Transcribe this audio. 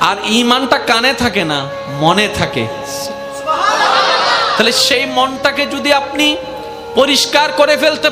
আর ইমানটা কানে থাকে না, মনে থাকে। তাহলে সেই মনটাকে যদি আপনি পরিষ্কার করে ফেলতে